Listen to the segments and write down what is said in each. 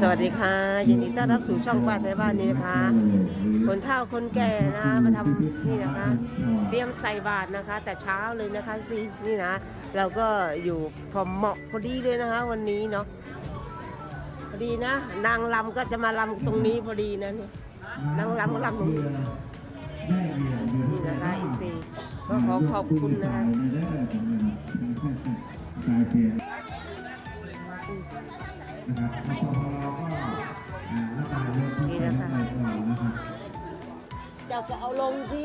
สวัสดีค่ะยินดีต้อนรับสู่ช่องป้าไทยบ้านนี้นะคะ คนเฒ่าคนแก่นะมาทำนี่นะคะ เตรียมใส่บาตรนะคะ แต่เช้าเลยนะคะสินี่นะ เราก็อยู่พอเหมาะพอดีเลยนะคะ วันนี้เนาะพอดีนะ นางลำก็จะมาลำตรงนี้พอดีนะนี่นางลำก็ลำตรงนี้นี่นะคะอีกสี่ก็ขอขอบคุณนะคะซีนะครับ ก็เอาลงสิ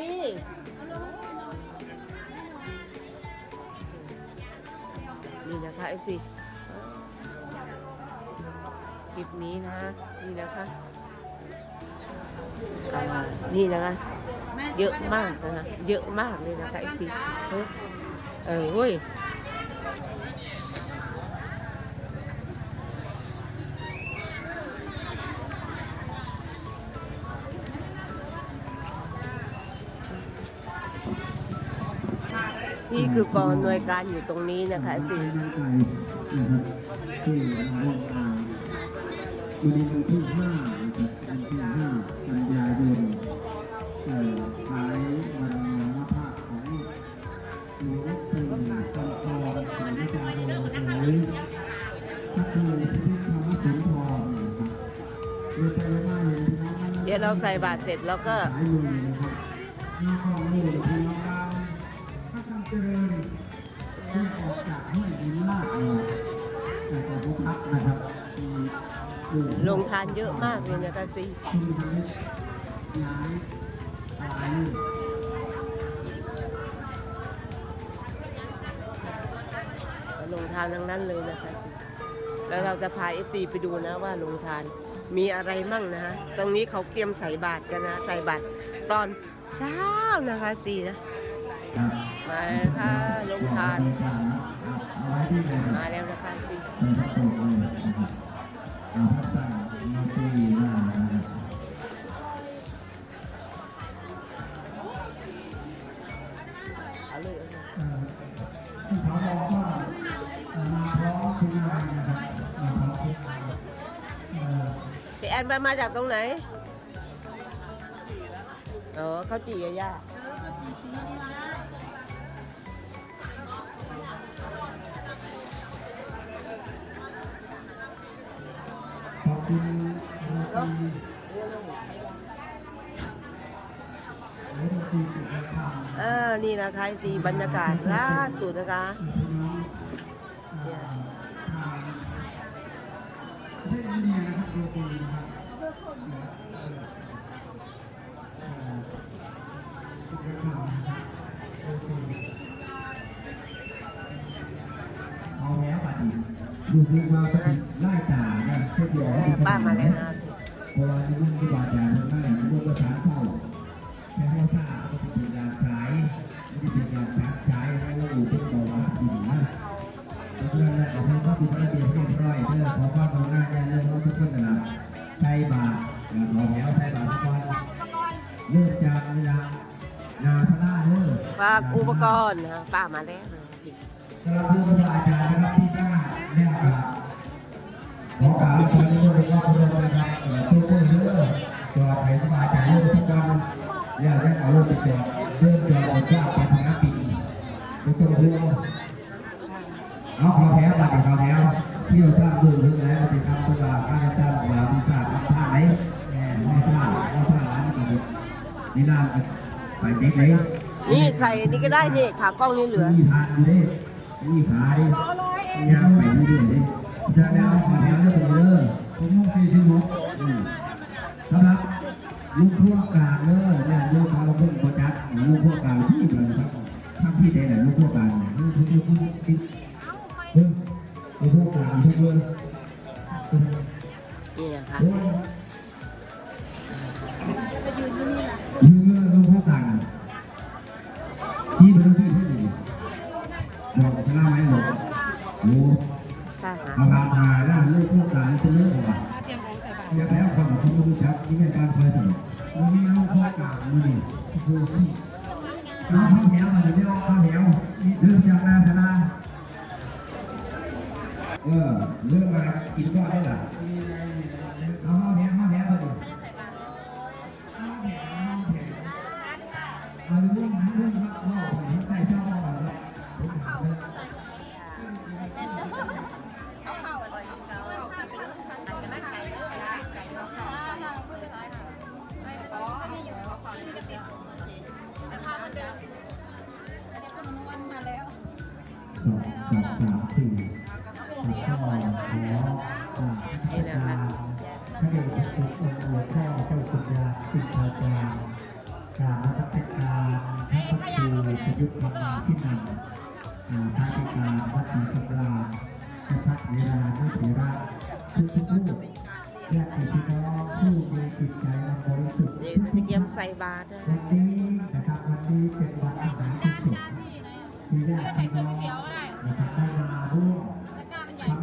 นี่นะคะเอฟซีคลิปนี้นะนี่นะคะอ่านี่นะคะ เยอะมากนะคะ เยอะมากเลยนะคะเอฟซีเออเว้ย นี่คือกองหน่วยการอยู่ตรงนี้นะคะเอฟซีไปนะครับที่โรงอ่านวันนี้วันที่ห้านะครับวันที่ห้ากันยายนเอ่อท้ายวันมรณภาพของหลวงปู่คำทองศรีจาโรหรือพระครูพิพิธธรรมสุนทรนะครับเรียนไปเรียนมาเห็นพี่น้องนั่นเดี๋ยวเราใส่บาตรเสร็จแล้วก็ เยอะมากเลยนะตาตายลงทานทั้งนั้นเลยนะคะแล้วเราจะพาเอฟซีไปดูนะว่าลงทานมีอะไรมั่งนะฮะ ตรงนี้เขาเตรียมใส่บาตรกันนะ ใส่บาตรตอนเช้านะคะสีนะ มาเลยค่ะลงทานเอาไว้ที่ไหนครับมาแล้วนะคะสี ที่เขาบอกว่าเอ่อมาพร้อมทุกงานนะครับมาพร้อมทุกงานเอ่อพี่แอนไปมาจากตรงไหนอ๋อข้าวจี่กับย่าขอบคุณรตีโรตีสุขภาพ เออ นี่นะคะสีบรรยากาศล่าสุดนะคะพี่น้องเอ่อทางประเทศอินเดียนะครับโรตีนะครับเอ่อเอ่อสุขภาพนะครับโรตีเอาแล้วบัดนี้ดูซิว่าปฏิไล่ตาเนี่ยเพื่อเดียวให้ดีป้ามาแล้วนะเพราะว่าที่มันที่บาดยาเพิ่มได้มันก็สารเศร้าแค่หัวซ่า เอาเพิ่มข้อผิดพลาดเรียบร้อยเพื่อขอความกรุณาอย่าลืมว่าทุกคนนะใช้บาตรขอแถวใช้บาตรทุกวันเริ่มจากเวลานาสลาเด้อฝากอุปกรณ์นะป้ามาแล้วสำหรับผู้บริอาจารย์นะครับที่กล้าแน่กล้าขอกล่าวขอในเรื่องของพระนะครับเอ่อช่วยช่วยเด้อจอดให้สบายใจเรื่องทุกวันอย่าได้เอารถไปจอดเดินจอดออกจากไปทางนักปีไม่ต้องห่วง เอาขอแถวบัตรขอแถวเที่ยวท่าดูถึงแล้วไปทำสลากการจ้างลาวิสาทำท่าไหนแหมไม่ทราบไม่ทราบร้านนี้นี่นานไปเด็กไหนนี่ใส่นี่ก็ได้นี่ขากล้องนี่เหลือนี่ทานอยู่ดินี่ขายยางไปเรื่อยๆดิจะได้เอาขอแถวเรื่องเด้อผมมองสี่สิบหกอืมสำหรับลูกพวกกลางเด้อเนี่ยลูกเขาเพิ่งประจักษ์ลูกพวกกลางที่เลยครับทำที่ใดไหนลูกพวกกลางเนี่ยลูกพวกพวกที่ นี่นะคะโอ้ยยืนเรื่องลูกพวกกลางที่เป็นที่ที่ดีบอกชนะไหมบอกโอ้ป้าหาเอาการทายแล้วลูกพวกการจะเลือกว่าเรียกแล้วคนของคุณรู้จักที่เป็นการเคยสนุกมันมีลูกพวกการมันนี่คือที่น้องข้าวเหนียวมันจะเรียกว่าข้าวเหนียว เออเลือกมากินข้ได้หรอเอาห้องแถวห้องแถวเลยห้องแถวห้องแถวเอาเรื่องนั้นเรื่องนั้นข้าวผมใส่เสื้อผ้าแบบนี้ข้าวก็ต้องใส่เอาข้าวอร่อยเขาข้าวข้าวใส่กันได้ไก่เยอะได้ไก่ข้าวข้าวอ๋อนี่อยู่ข้าวข้าวนี่จะเป็นข้าวมันเดิมอันนี้คุณนวลาแล้วสองสามสี่ ค์หลวงพ่อเจ้าคุณยาสิทธาจารย์การรัชการพระครูประยุทธ์ธรรมาที่นั่งอ่าพระธิการวัดศรีสำราญพระพักเวลานุเถระทุกทุกๆรูปญาติพี่น้องผู้มีจิตใจอันบริสุทธิ์นี่ทุกเตๆรียมท่านใส่บาตรนะวันนี้นะครับวันนี้เป็นวันอาหารที่สุดที่ญาติพี่น้องนะครับได้มาร่วมทำบุญ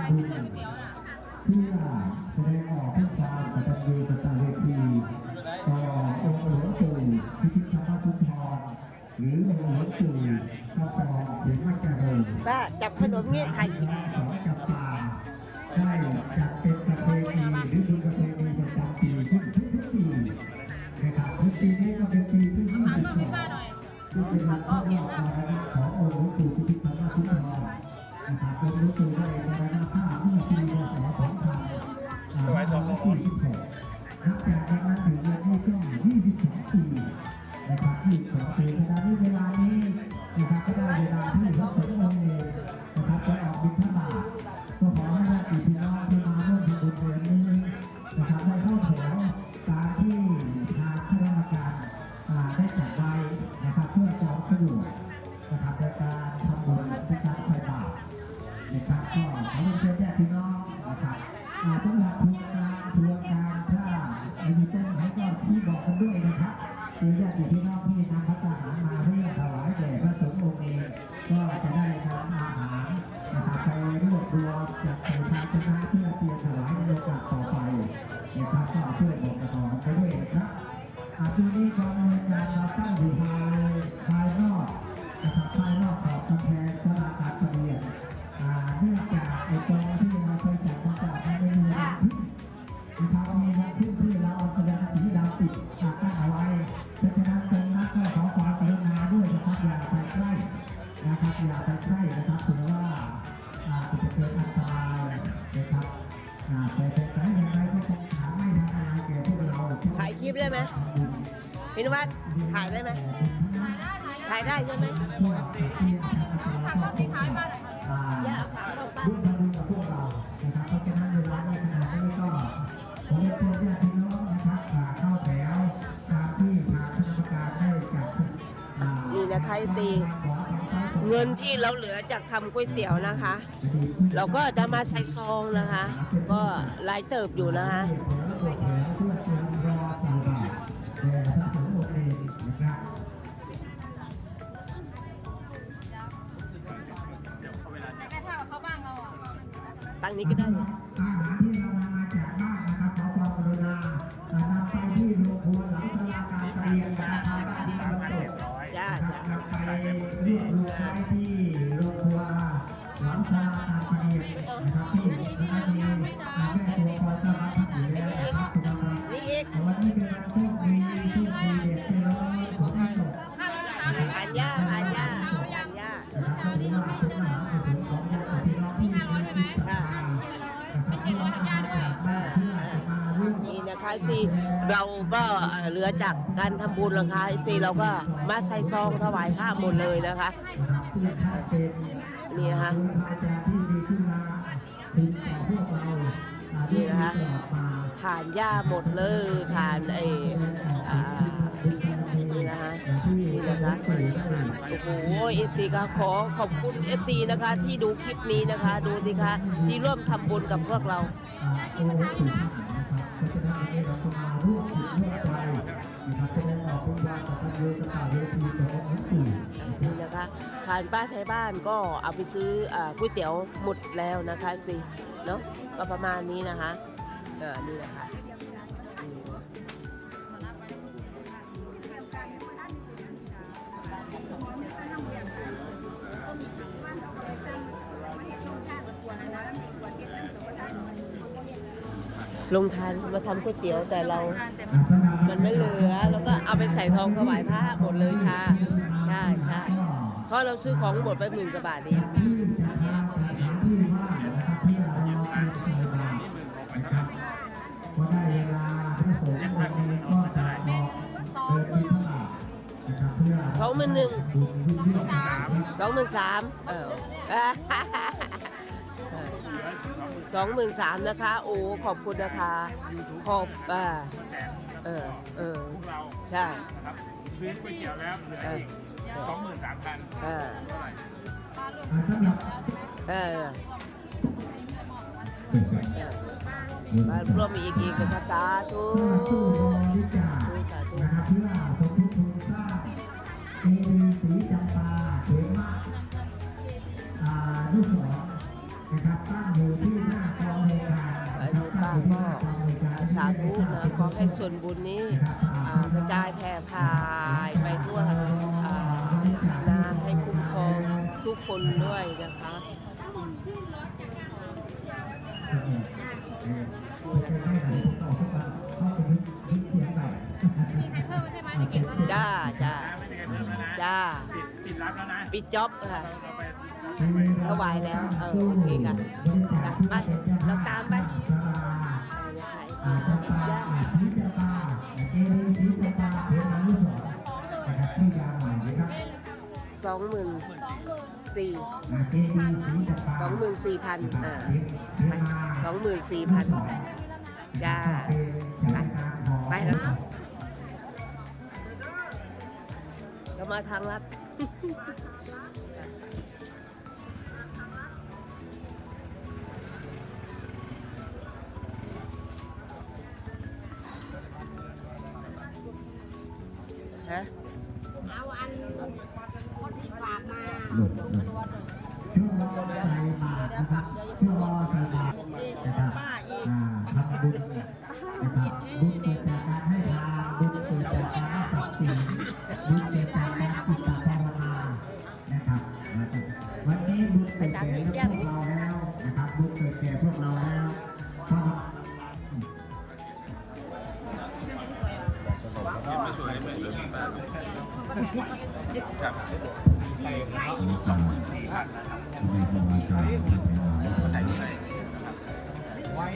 เพื่อแสดงออกถึงความกตัญญูกตเวทีต่อองค์หลวงปู่พิพิธธรรมสุนทรหรือองค์หลวงปู่พระสองเขียนมาเจริญป้าจับขนมเงี้ยไข่พระสองจับตาได้จัดเป็นประเพณีหรือบุญประเพณีประจำปีทุกทุกๆปีนะครับทุกปีนี้ก็เป็นปีที่ยี่สิบสองที่เป็นวันครบรอบมรณะขององค์หลวงปู่พิพิธภัณฑ์สุนทร นะครับองค์หลวงปู่ได้มรณภาพเมื่อปีพศ2546นับจากวันนั้นถึงวันนี้ก็22ปีนะครับ22ปีขณะนี้เวลานี้นะครับก็ได้เวลาที่ อย่าไปใกล้นะครับถือว่าอาจะเกิดอันตรายนะครับอ่าแต่แต่แต่อย่างไรก็คงหาไม่ทำอะไรแก่พวกเราถ่ายคลิปได้ไหมพี่นวัดถ่ายได้ไหมถ่ายได้ใช่ไหมผักก็ที่ท้ายอย่าเอาขาเข้าป้าร่วมทำบุญกับพวกเรานะครับเพราะฉะนั้นเวลาในขณะนี้ก็ผมจะเตือนญาติพี่น้องนะครับอ่าเข้าแถวตามที่ทางคณะกรรมการได้จัดนี่นะคะตี เงินที่เราเหลือจากทำก๋วยเตี๋ยวนะคะ เราก็จะมาใส่ซองนะคะ ก็หลายเติบอยู่นะคะแก่เท่ากับเขาบ้างเราอะตั้งนี้ก็ได้ ย่านะครับก็ถือว่าเป็นมหากุศลของญาติพี่น้องที่มีจิตศรัทธานะครับที่มาจากบ้านเพื่อจะมาร่วมนี่นะคะที่เราก็เอ่อเหลือจากการทำบุญนะคะที่เราก็มาใส่ซองถวายพระหมดเลยนะคะ นี่นะคะนี่นะคะ ผ่านย่าหมดเลย ผ่านไอ้นี่นะคะนี่นะคะโอ้โหเอฟซีก็ขอขอบคุณเอฟซีนะคะ ที่ดูคลิปนี้นะคะ ดูสิคะที่ร่วมทำบุญกับพวกเรานะครับเพราะฉะนั้นวันนี้เราจะมาร่วมจิตร่วมใจนะครับแสดงออกเป็นามกตัญญูกตเวที ผ่านป้าไทยบ้านก็เอาไปซื้ออาก๋วยเตี๋ยวหมดแล้วนะคะสิเนาะก็ประมาณนี้นะคะเออนี่นะคะอืมลงทานมาทำก๋วยเตี๋ยวแต่เรา มันไม่เหลือ แล้วก็เอาไปใส่ทองถวายพระหมดเลยค่ะ ใช่ใช่เพ ราะเราซื้อของหมดไปหมื่นกว่าบาทเองที่จะทำสถานที่ว่างนะครับเพื่อเราเตรียมใส่บาตรนะครับพอได้เวลาพระสงฆ์องค์นี้ก็จะออกเดินบิณฑบาตนะครับเพื่อสองหมื่นหนึ่งสามสองหมื่นสามเออสองหมื่นสามนะคะ โอ้ขอบคุณนะคะ ขอบอ่าแสนเออเออพวกเราใช่นะครับซื้อก๋วยเตี๋ยวแล้วเหลืออีก สองหมื่นสามพันเออเท่าไหร่อ่าสำหรับเออมาร่วมอีกอีกนะคะสาธุสำหรับตู้บริจาคสาธุนะครับเพื่อสมทบทุนสร้างเอดีสีจำปาเขมาอ่าลูกศรนะครับตั้งอยู่ที่หน้ากองโรงงานอันะนครับนี้ตั้งป้าอยู่ที่หก็น้ากองโรงงานสาธุนะขอให้ส่วนบุญนี้อ่ากระจายแผ่พายไปทั่วอ่านา ให้คุ้มครองทุกคนด้วยนะคะจ้าจ้าจ้าปิดรับแล้วนะ ปิดจ็อบค่ะถวายแล้ว เออ โอเคค่ะไป เราตามไป หมื่นสี่สองหมื่นสี่พันอ่าเขมาสองหมื่นสี่พันจ้าไปแล้วเรามาทางลัดฮะ บบุญเกิดแก่พวกเราแล้วเพราะใส่ที่ไหนไว้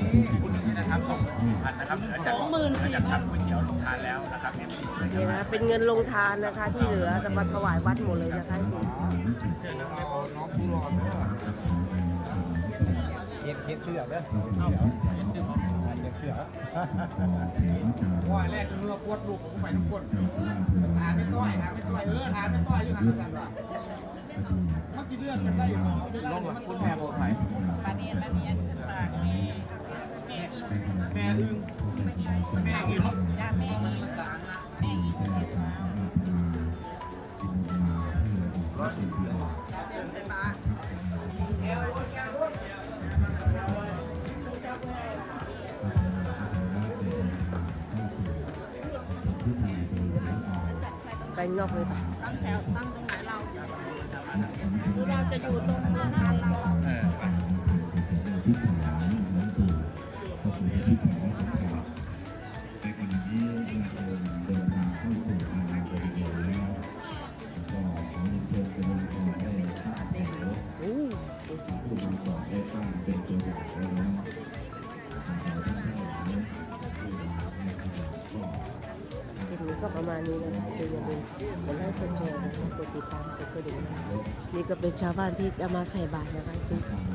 คุณนี่นะครับสองหมื่นสี่พันนะครับเหลือจากสองหมื่นสี่พันทำก๋วยเตี๋ยวลงทานแล้วนะครับเนี่ยนี่นะเป็นเงินลงทานนะคะ ที่เหลือจะมาถวายวัดหมดเลยนะคะเขียน เขียนเสื้อเด้อเสื้อเขียนเสื้อว่าแรกเมื่อปวดลูกผมไปทุกคนถามไม่ต้อยถามไม่ต้อยเออถามไม่ต้อยอยู่ทางกันว่ามันกี่เรื่องกันได้อยู่ลงคุณแม่บอกไหมปานีปานีฝากแม่แม่อึ้งแม่อึ้งจ้าแม่อึ้งไป นอกเลยปะตั้งแถวตั้งตรงไหนเราหรือเราจะอยู่ตรงโรงงานเราอู้ มาณนี้นะคะคืออย่าลืมกดไลค์กดแชร์นะคะกดติดตามกดกระดิ่งนะคะนี่ก็เป็นชาวบ้านที่จะมาใส่บาตรนะคะ